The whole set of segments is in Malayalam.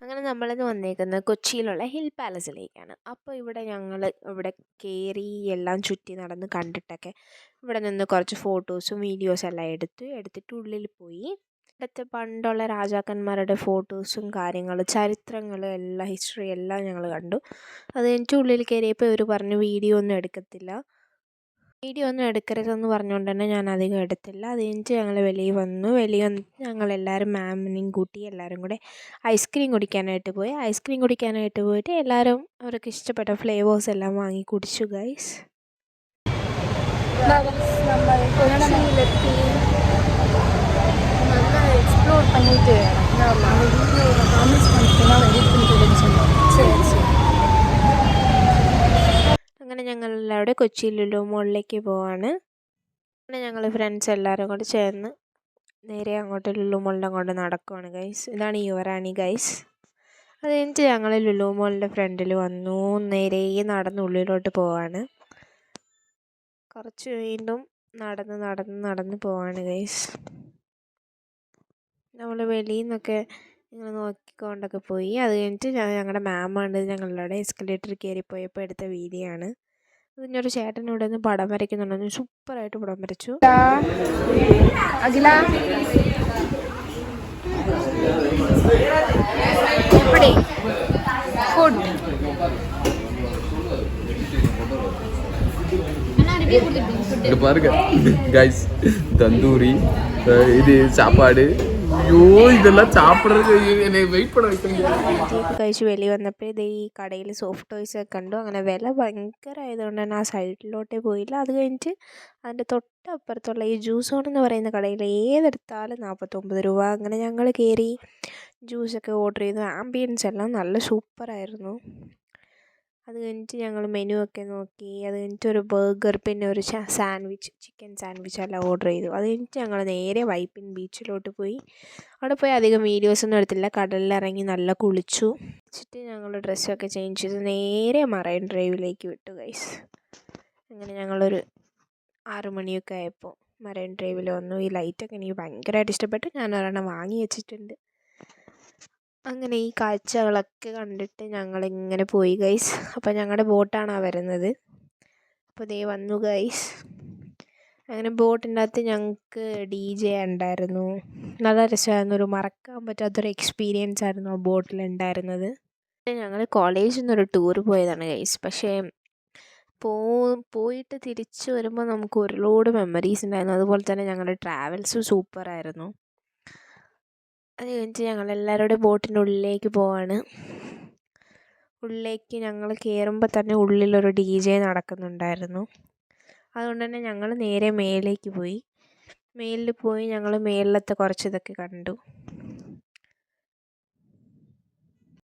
അങ്ങനെ നമ്മളിന്ന് വന്നേക്കുന്നത് കൊച്ചിയിലുള്ള ഹിൽ പാലസിലേക്കാണ്. അപ്പോൾ ഇവിടെ ഞങ്ങൾ ഇവിടെ കയറി എല്ലാം ചുറ്റി നടന്ന് കണ്ടിട്ടൊക്കെ ഇവിടെ നിന്ന് കുറച്ച് ഫോട്ടോസും വീഡിയോസും എല്ലാം എടുത്ത് എടുത്തിട്ട് ഉള്ളിൽ പോയി. ഇവിടുത്തെ പണ്ടുള്ള രാജാക്കന്മാരുടെ ഫോട്ടോസും കാര്യങ്ങളും ചരിത്രങ്ങളും എല്ലാം ഹിസ്റ്ററി എല്ലാം ഞങ്ങൾ കണ്ടു. അത് കഴിഞ്ഞിട്ട് ഉള്ളിൽ കയറിയപ്പോൾ ഇവർ പറഞ്ഞു വീഡിയോ ഒന്നും എടുക്കത്തില്ല. വീഡിയോ ഒന്നും എടുക്കരുതെന്ന് പറഞ്ഞുകൊണ്ട് തന്നെ ഞാൻ അധികം എടുത്തില്ല. അത് കഴിഞ്ഞിട്ട് ഞങ്ങൾ വെളിയിൽ വന്നു. വെളിയിൽ വന്നിട്ട് ഞങ്ങളെല്ലാവരും മാമിനെയും കൂട്ടി എല്ലാവരും കൂടെ ഐസ്ക്രീം കുടിക്കാനായിട്ട് പോയി. ഐസ്ക്രീം കുടിക്കാനായിട്ട് പോയിട്ട് എല്ലാവരും അവർക്ക് ഇഷ്ടപ്പെട്ട ഫ്ലേവേഴ്സ് എല്ലാം വാങ്ങി കുടിച്ചു ഗൈസ് നമ്മൾ കൊച്ചിയിലെത്തി എല്ലാവരും കൊച്ചി ലുലു മോളിലേക്ക് പോവാണ്. അങ്ങനെ ഞങ്ങൾ ഫ്രണ്ട്സ് എല്ലാവരും കൂടെ ചേർന്ന് നേരെ അങ്ങോട്ട് ലുലു മോളിന്റെ അങ്ങോട്ട് നടക്കുവാണ് ഗൈസ് ഇതാണ് യുവറാണി ഗൈസ് അത് കഴിഞ്ഞിട്ട് ഞങ്ങൾ ലുലു മോളിന്റെ ഫ്രണ്ടിൽ വന്നു. നേരെ നടന്ന് ഉള്ളിലോട്ട് പോവാണ്. കുറച്ച് വീണ്ടും നടന്ന് നടന്ന് നടന്ന് പോവാണ് ഗൈസ് നമ്മൾ വെളിയിൽ നിന്നൊക്കെ ഞങ്ങൾ നോക്കിക്കൊണ്ടൊക്കെ പോയി. അത് കഴിഞ്ഞിട്ട് ഞങ്ങളുടെ മാമാണ് ഞങ്ങളുടെ എസ്കലേറ്റർ കയറിപ്പോയപ്പോൾ എടുത്ത വീഡിയോ ആണ്. അതിനൊരു ചേട്ടൻ ഇവിടെ നിന്ന് പടം വരയ്ക്കുന്നുണ്ടെന്ന് സൂപ്പറായിട്ട് പടം വരച്ചു அகிலா எப்படி ஃபுட் இங்க பாருங்க கைஸ் தந்தூரி அஹ் இது சாப்பாடு അയ്യോ ഇതെല്ലാം കഴിച്ച് വെളി വന്നപ്പോൾ ഇത് ഈ കടയിൽ സോഫ്റ്റ് ടോയ്സ് ഒക്കെ കണ്ടു. അങ്ങനെ വില ഭയങ്കരമായതുകൊണ്ട് തന്നെ ആ സൈഡിലോട്ടേ പോയില്ല. അത് കഴിഞ്ഞിട്ട് അതിന്റെ തൊട്ടപ്പുറത്തുള്ള ഈ ജ്യൂസ് സോൺ എന്ന് പറയുന്ന കടയിൽ ഏതെടുത്താലും നാൽപ്പത്തൊമ്പത് രൂപ. അങ്ങനെ ഞങ്ങൾ കയറി ജ്യൂസൊക്കെ ഓർഡർ ചെയ്തു. ആംബിയൻസ് എല്ലാം നല്ല സൂപ്പറായിരുന്നു അത് കഴിഞ്ഞിട്ട് ഞങ്ങൾ മെനു ഒക്കെ നോക്കി. അത് കഴിഞ്ഞിട്ട് ഒരു ബർഗർ പിന്നെ ഒരു സാൻഡ്വിച്ച് ചിക്കൻ സാൻഡ്വിച്ച് എല്ലാം ഓർഡർ ചെയ്തു. അത് കഴിഞ്ഞിട്ട് ഞങ്ങൾ നേരെ വൈപ്പിൻ ബീച്ചിലോട്ട് പോയി. അവിടെ പോയി അധികം വീഡിയോസ് ഒന്നും എടുത്തില്ല. കടലിലിറങ്ങി നല്ല കുളിച്ചു. വെച്ചിട്ട് ഞങ്ങൾ ഡ്രസ്സൊക്കെ ചേഞ്ച് ചെയ്ത്. നേരെ മറൈൻ ഡ്രൈവിലേക്ക് വിട്ടു ഗൈസ് അങ്ങനെ ഞങ്ങളൊരു ആറു മണിയൊക്കെ ആയപ്പോൾ മറൈൻ ഡ്രൈവിൽ വന്നു. ഈ ലൈറ്റൊക്കെ എനിക്ക് ഭയങ്കരമായിട്ട് ഇഷ്ടപ്പെട്ടു. ഞാൻ ഒരെണ്ണം വാങ്ങി വെച്ചിട്ടുണ്ട്. അങ്ങനെ ഈ കാഴ്ചകളൊക്കെ കണ്ടിട്ട് ഞങ്ങളിങ്ങനെ പോയി ഗൈസ് അപ്പോൾ ഞങ്ങളുടെ ബോട്ടാണ് ആ വരുന്നത്. അപ്പോൾ ദേ വന്നു ഗൈസ് അങ്ങനെ ബോട്ടിന്റെ അകത്ത് ഞങ്ങൾക്ക് ഡി ജെ ഉണ്ടായിരുന്നു. നല്ല രസമായിരുന്നു. ഒരു മറക്കാൻ പറ്റാത്തൊരു എക്സ്പീരിയൻസ് ആയിരുന്നു ആ ബോട്ടിൽ ഉണ്ടായിരുന്നത്. ഞങ്ങൾ കോളേജിൽ നിന്നൊരു ടൂർ പോയതാണ് ഗൈസ് പക്ഷേ പോ പോയിട്ട് തിരിച്ചു വരുമ്പോൾ നമുക്ക് ഒരുപാട് മെമ്മറീസ് ഉണ്ടായിരുന്നു. അതുപോലെ തന്നെ ഞങ്ങളുടെ ട്രാവൽസ് സൂപ്പറായിരുന്നു അത് കഴിഞ്ഞിട്ട് ഞങ്ങളെല്ലാവരും ബോട്ടിന്റെ ഉള്ളിലേക്ക് പോവാണ്. ഉള്ളിലേക്ക് ഞങ്ങൾ കയറുമ്പോൾ തന്നെ ഉള്ളിലൊരു ഡി ജെ നടക്കുന്നുണ്ടായിരുന്നു. അതുകൊണ്ട് തന്നെ ഞങ്ങൾ നേരെ മേലേക്ക് പോയി. മേലിൽ പോയി ഞങ്ങൾ മേളിലത്തെ കുറച്ച് ഇതൊക്കെ കണ്ടു.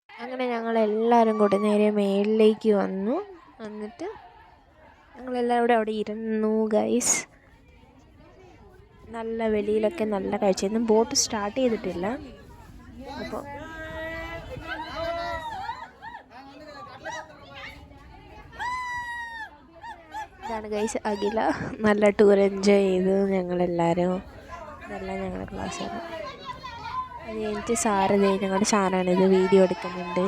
അങ്ങനെ ഞങ്ങൾ എല്ലാവരും കൂടി നേരെ മേളിലേക്ക് വന്നു. എന്നിട്ട് ഞങ്ങളെല്ലാവരും അവിടെ ഇരുന്നു ഗൈസ് നല്ല വെളിയിലൊക്കെ നല്ല കാഴ്ചയായിരുന്നു ബോട്ട് സ്റ്റാർട്ട് ചെയ്തിട്ടില്ല. അപ്പോൾ ഇതാണ് ഗൈസ് അഖില. നല്ല ടൂർ എൻജോയ് ചെയ്തു ഞങ്ങളെല്ലാവരും ഇതെല്ലാം ഞങ്ങളുടെ ക്ലാസ്സാണ് അത് കഴിഞ്ഞിട്ട് സാറ് ഞങ്ങളുടെ സാറാണ് ഇത് വീഡിയോ എടുക്കുന്നുണ്ട്.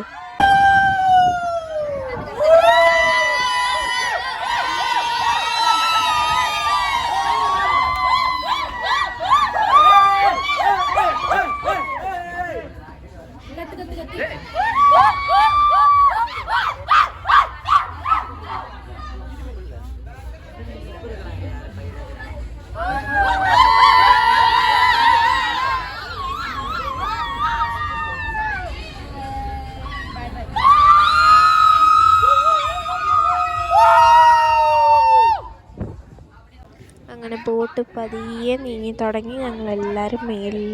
ബോട്ട് പതിയെ നീങ്ങി തുടങ്ങി. ഞങ്ങളെല്ലാവരും മേലിൽ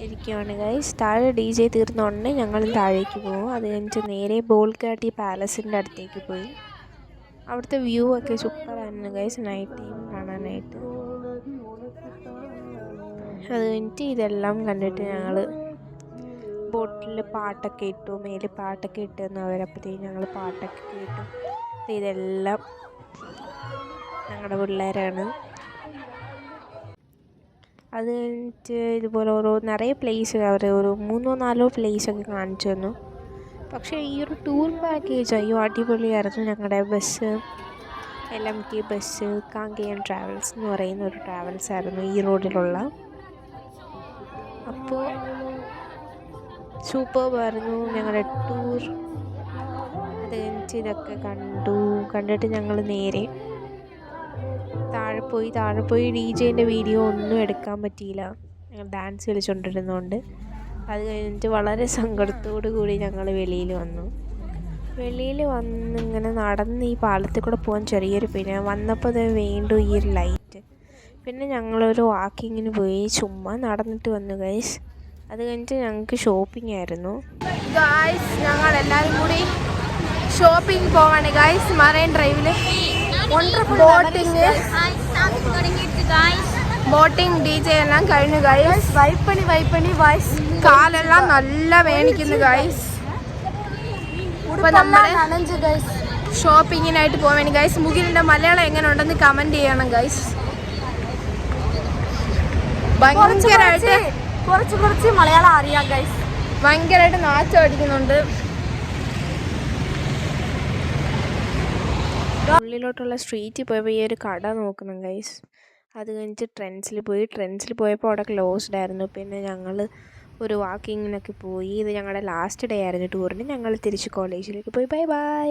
ഇരിക്കുകയാണ് ഗൈസ് താഴെ ഡി ജെ തീർന്ന ഉടനെ ഞങ്ങൾ താഴേക്ക് പോകും. അത് കഴിഞ്ഞിട്ട് നേരെ ബോൾഗാട്ടി പാലസിന്റെ അടുത്തേക്ക് പോയി. അവിടുത്തെ വ്യൂ ഒക്കെ സൂപ്പറായിരുന്നു ഗൈസ് നൈറ്റ് ടൈം കാണാനായിട്ട്. അത് കഴിഞ്ഞിട്ട് ഇതെല്ലാം കണ്ടിട്ട് ഞങ്ങൾ ബോട്ടിൽ പാട്ടൊക്കെ ഇട്ടു. മേലിൽ പാട്ടൊക്കെ ഇട്ട് അവരപ്പത്തേക്ക് ഞങ്ങൾ പാട്ടൊക്കെ കേട്ടു. ഇതെല്ലാം ഞങ്ങളുടെ പിള്ളേരാണ്. അത് കഴിഞ്ഞിട്ട് ഇതുപോലെ ഓരോ നിറയെ പ്ലേസ് അവർ ഒരു മൂന്നോ നാലോ പ്ലേസൊക്കെ കാണിച്ചു തന്നു. പക്ഷേ ഈ ഒരു ടൂർ പാക്കേജ് അയ്യോ അടിപൊളിയായിരുന്നു. ഞങ്ങളുടെ bus L M T bus Kangeyam travels എന്ന് പറയുന്ന ഒരു ട്രാവൽസ് ആയിരുന്നു ഈ റോഡിലുള്ള അപ്പോൾ പറഞ്ഞു ഞങ്ങളുടെ ടൂർ അത് കഴിഞ്ഞിട്ട് ഇതൊക്കെ കണ്ടു. കണ്ടിട്ട് ഞങ്ങൾ നേരെ താഴെ പോയി താഴെ പോയി ഡി ജെന്റെ വീഡിയോ ഒന്നും എടുക്കാൻ പറ്റിയില്ല. ഡാൻസ് കളിച്ചുകൊണ്ടിരുന്നതുകൊണ്ട് അത് കഴിഞ്ഞിട്ട് വളരെ സങ്കടത്തോടു കൂടി ഞങ്ങൾ വെളിയിൽ വന്നു. വെളിയിൽ വന്ന് ഇങ്ങനെ നടന്ന് ഈ പാലത്തിൽ കൂടെ പോകാൻ ചെറിയൊരു പിന്നെ വന്നപ്പോൾ അത് വീണ്ടും ഈ ഒരു ലൈറ്റ് പിന്നെ ഞങ്ങളൊരു വാക്കിങ്ങിന് പോയി. ചുമ്മാ നടന്നിട്ട് വന്നു ഗൈസ് അത് കഴിഞ്ഞിട്ട് ഞങ്ങൾക്ക് ഷോപ്പിംഗ് ആയിരുന്നു. ഗായ്സ് ഞങ്ങൾ എല്ലാവരും കൂടി ഷോപ്പിംഗ് പോവാണ് ഗായ്സ് മറൈൻ ഡ്രൈവിൽ ബോട്ടിങ് ബോട്ടിംഗ് ഡി ജെ എല്ലാം കഴിഞ്ഞു ഗൈസ് വൈപ്പണി വൈപ്പണി വൈസ് കാലെല്ലാം നല്ല വേണിക്കുന്നു ഗൈസ് ഇപ്പൊ നമ്മൾ ഷോപ്പിങ്ങിനായിട്ട് പോവാണ് ഗൈസ് മുകിലിന്റെ മലയാളം എങ്ങനെ ഉണ്ടെന്ന് കമന്റ് ചെയ്യണം ഗൈസ് ഭയങ്കരമായിട്ട് കുറച്ച് കുറച്ച് മലയാളം അറിയാം ഗൈസ് ഭയങ്കരമായിട്ട് അടിക്കുന്നുണ്ട്. ഉള്ളിലോട്ടുള്ള സ്ട്രീറ്റിൽ പോയപ്പോൾ ഈ ഒരു കട നോക്കണം ഗൈസ് അത് കഴിഞ്ഞിട്ട് ട്രെൻഡ്സിൽ പോയി. ട്രെൻഡ്സിൽ പോയപ്പോൾ അവിടെ ക്ലോസ്ഡ് ആയിരുന്നു. പിന്നെ ഞങ്ങൾ ഒരു വാക്കിങ്ങിനൊക്കെ പോയി. ഇത് ഞങ്ങളുടെ ലാസ്റ്റ് ഡേ ആയിരുന്നു ടൂറിന് ഞങ്ങൾ തിരിച്ച് കോളേജിലേക്ക് പോയി. Bye bye